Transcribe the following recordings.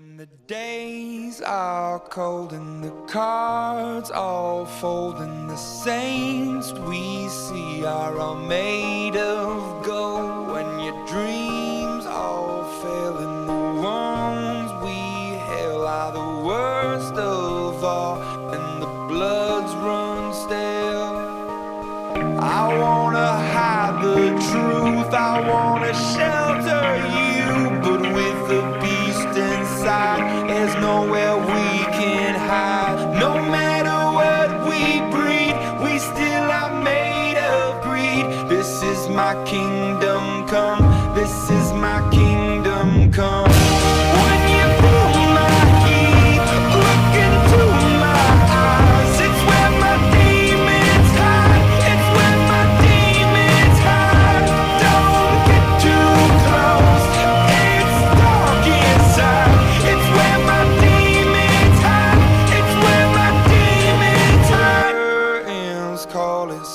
When the days are cold and the cards all fold. And the saints we see are all made of gold. When your dreams all fail and the ones we hail are the worst of all. And the bloods run stale I my kingdom come, this is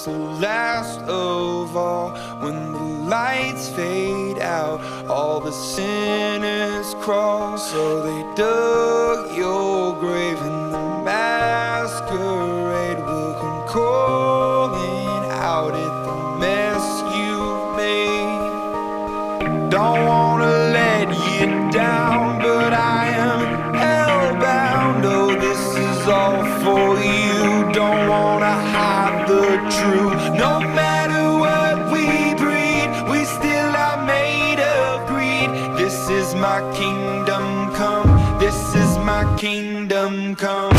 the last of all. When the lights fade out, all the sinners crawl. So they dug your grave and the masquerade will come calling out at the mess you've made. Don't wanna let you down, truth. No matter what we breed, we still are made of greed. This is my kingdom come. This is my kingdom come.